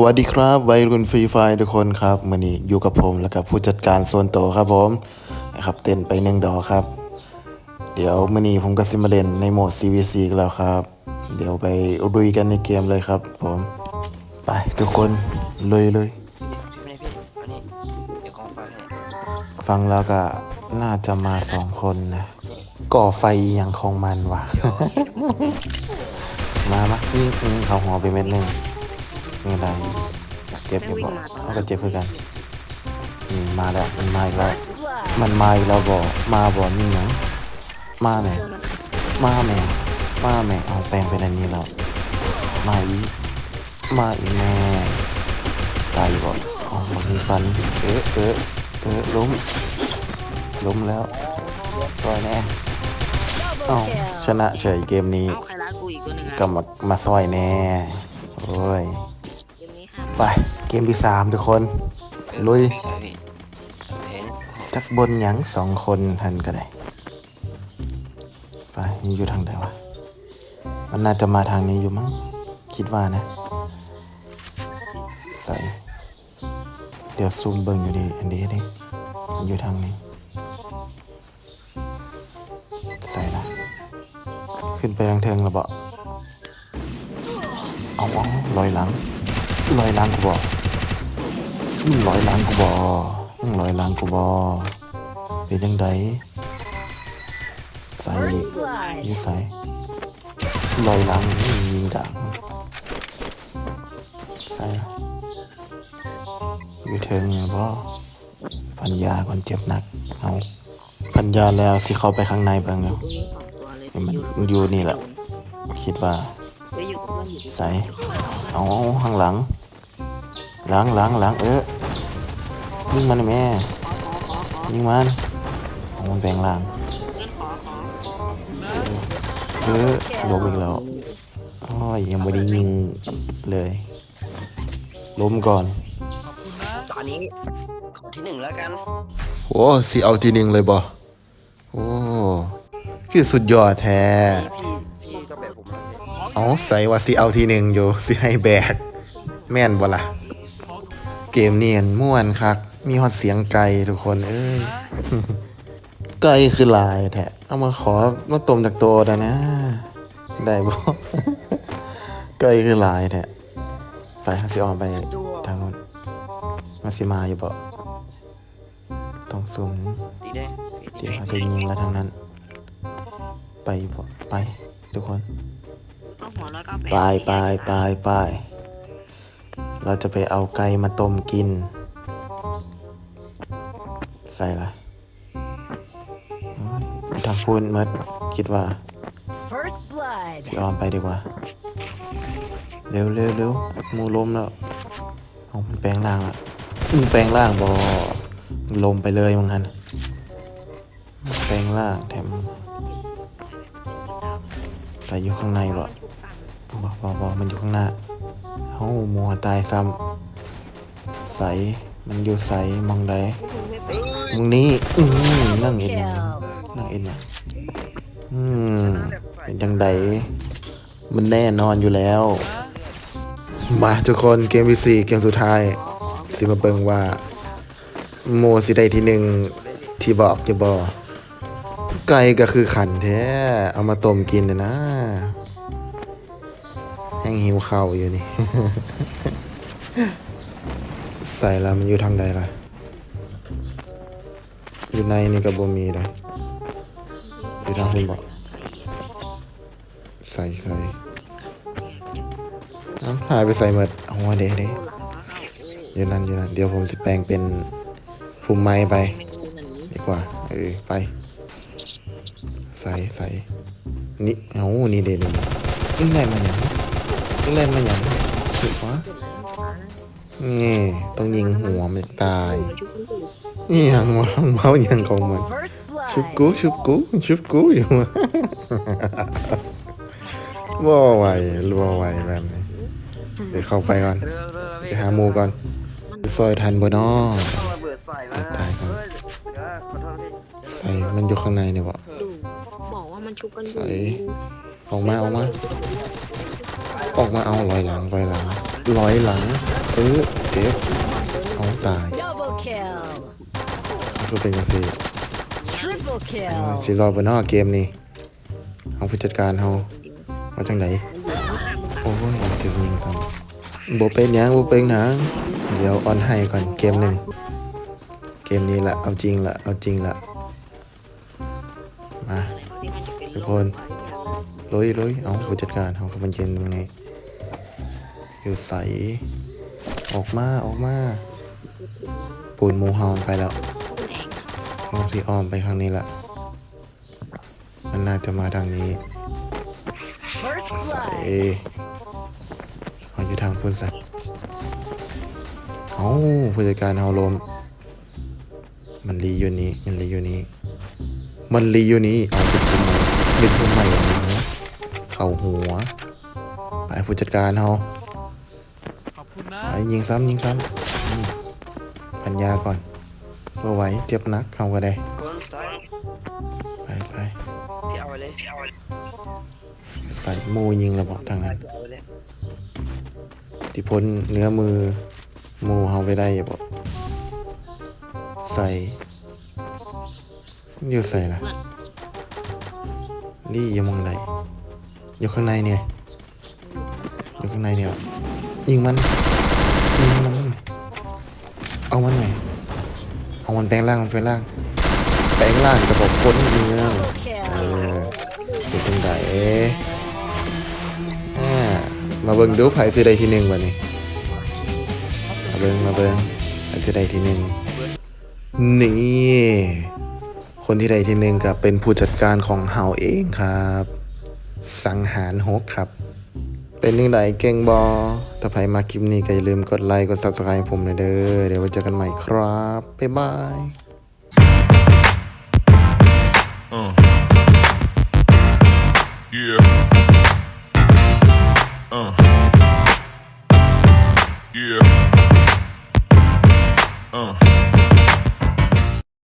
วัสดีครับวัยรุ่นฟรีไฟทุกคนครับมื่อนี้อยู่กับผมและกับผู้จัดการส่วนตัวครับผมนะครับเต้นไปหนึ่งดอกครับ เดี๋ยวมื่อนี้ผมก็ซิมาเล่นในโหมด CVC กันแล้วครับ เดี๋ยวไปรุยกันในเกมเลยครับผมไปทุกคนเลยเลยใช่ไหมพี่อันนี้เดี๋ยวกองไฟให้ฟังแล้วก็น่าจะมาสองคนนะก่อไฟอย่างของมันว่ะ มามานี่อืมเขาหัวไปเม็ดหนึ่ง ไม่เป็นไรเจ็บอยู่บอกเอาก็เจ็บเพื่อกันนี่มาแล้วมันมาอีกแล้วมันมาอีกแล้วบอกมาบอกนี่หยังมาแม่มาแม่มาแม่เอาแปลงเป็นนี้แล้วมาอีกมาอีแม่ตายบอกอ๋อมันมีฟันเออเออเออล้มล้มแล้วซอยแน่เอาชนะเฉยเกมนี้ก็มามาซอยแน่ โอ้ย ไปเกมที่สามทุกคน ลุย จักบนหยังสองคนทันก็ได้ไปมันอยู่ทางไหนวะ มันน่าจะมาทางนี้อยู่มั้ง คิดว่านะ ใส่ เดี๋ยวซูมเบิ่งอยู่ดีอันนี้ดิมันอยู่ทางนี้ ใส่ละขึ้นไปทางเทิงแล้วบอกเอาเอาลอยหลัง ลอยหลังกูบอกมึงลอยหลังกูบอกมึงลอยหลังกูบอกเป็นยังไงใส่อีกอยี่ใส่ลอยหลังนี่ยิงดังใส่อยู่เทิงบ่พันยาคนเจ็บหนักเอาพันยาแล้วสิเข้าไปข้างในเบิ่งอยู่ตัวนี้สองเลยเห็นมันมันอยู่นี่แหละคิดว่า ใส่เอาข้างหลัง หลังหลังหลังเออยิงมันแม่ขอขอขอยิงมันเอามันแปลงร่างงั้นขอขอเออล้มอีกแล้วโอ้ยยังไม่ได้ยิงเลยล้มก่อน ตอนนี้ขอที่หนึ่งแล้วกันโอ้สิเอาทีหนึ่งเลยบ่โอ้คือสุดยอดแท้ เอาใส่ว่าสิเอาทีหนึ่งอยู่สิให้แบก แม่นบ่ล่ะ เกมเนียนม่วนคัก มีฮอดเสียงไก่ทุกคน เอ้ยไก่คือลายแท้เอามาขอมาต้มจากตัวด้นะ ได้บ่ไก่คือลายแท้ไปสิออกไปทางนู้นมาสิมาอยู่บ่ต้องสูงตีได้เดี๋ยวเขาจะยิงแล้วทางนั้น ไปบ่ไป ทุกคน ต้องหัวร้อยเก้าแปดไปไปไปไปเราจะไปเอาไก่มาต้มกิน ใส่ละโอ้ยไปทางพูนเมดคิดว่า First blood. สิออมไปดีกว่า เร็วเร็วเร็วหมูล้มแล้วเอามันแปลงร่างละมึงแปลงร่างบอมึงลมไปเลยมึงฮันมันแปลงร่างแถม ใส่อยู่ข้างในบ่บอกบอกบอกมันอยู่ข้างหน้าเฮ้ามัวตายซ้ำใส มันอยู่ใสมองใดมึงนี้อืมนั่งเอ็นยังนั่งเอ็นยังอืมเป็นจังใดมันแน่นอนอยู่แล้ว มาทุกคนเกมที่สี่เกมสุดท้ายสิมาเบิงว่า โมสิได้ที่หนึ่งที่บอกจะบอก ไก่ก็คือขันแท้ เอามาต้มกินนะนะยังหิวเข้าอยู่นี่ ใส่แล้วมันอยู่ทางใดล่ะ อยู่ในนี่ก็บ่มีเลยอยู่ทางคุณบอกใส่ใส่เอ้าหายไปใส่หมดเอาหัวเด้เด้อยู่นั่นอยู่นั่นเดี๋ยวผมสิแปลงเป็นฟุมไม้ไป ดีกว่า เออ ไป ใส่ใส่นี่เอานี่เด่นนี่แรงมันย่างนี่แรงมันย่างถูกวะนี่ต้องยิงหัวมันตายนี่ยังวะเมาอย่างของมันชุบกูชุบกูชุบกูอยู่วะบ่ไหวบ่ไหวแบบนี้เดี๋ยวเข้าไปก่อนเรือเรือไปพี่หาหมูก่อนซอยทันบ่นอต้องระเบิดใส่แล้วนะตายก่อนใส่มันอยู่ข้างในเนี่ยบอกว่า มันชุบกันอยู่ใส่ออกมาออกมา ออกมาเอาลอยหลังลอยหลังลอยหลัง เออเจ็บเอาตาย Double kill. ก็เป็นยังสิ Triple เอา kill. สิรอดบนนอกเกมนี้เอาผู้จัดการเฮาเอาจังไหนโอ้ยถึงยิงซ้ำบ่เป็นหยังบ่เป็นหยังเดี๋ยวออนให้ก่อนเกมหนึ่งเกมนี้ละเอาจริงละเอาจริงละมา กคนลุยลุยเอาผู้จัดการเขาก็มันยืนตรงนี้ อยู่ใส ออกมาออกมา ปูนมูเฮาไปแล้วผมสีอ้อมไปข้างนี้ละมันน่าจะมาทางนี้ ใสเอาอยู่ทางพุ่นใสเอาผู้จัดการเฮาลม มันรีอยู่นี้ มันรีอยู่นี้ มันรีอยู่นี้เอา เป็นพุ่มใหม่เป็นพุ่มใหม่อย่างนี้เข่าหัว ไปผู้จัดการเฮาขอบคุณนะไปยิงซ้ำยิงซ้ำอืมพันยาก่อนเมื่อไหวเจ็บหนักเขาก็ได้คนซ้ายไปไปพี่เอาไปเลยพี่เอาไปเลยใส่หมูยิงระเบิดทางนั้นพี่เอาไปเลยที่พ้นเนื้อมือหมูเฮาไปได้อย่าบอกใส่อยู่ใส่ละ นี่อยังมองไหนอยู่ข้างในเนี่ยอยู่ข้างในเนี่ยยิงมันยิงมันเอามันหน่อยเอามันแปลงร่างแปลงร่างแปลงร่างกระบอกพ้นเนื้อ Double เออเป็นตรงไหนอ่ามาเบิ่งดูไผสิได้ที่หนึ่งวันนี้มาเบิ่งมาเบิ่งไผสิได้ที่หนึ่งนี่ คนที่ใดที่หนึ่งก็เป็นผู้จัดการของเฮาเองครับ สังหารฮกครับ เป็นยังไงเก่งบอถ้าใครมาคลิปนี้ก็อย่าลืมกดไลค์กด subscribe ผมเลยเด้อเดี๋ยวไว้เจอกันใหม่ครับ บ๊ายบาย Uh. Yeah.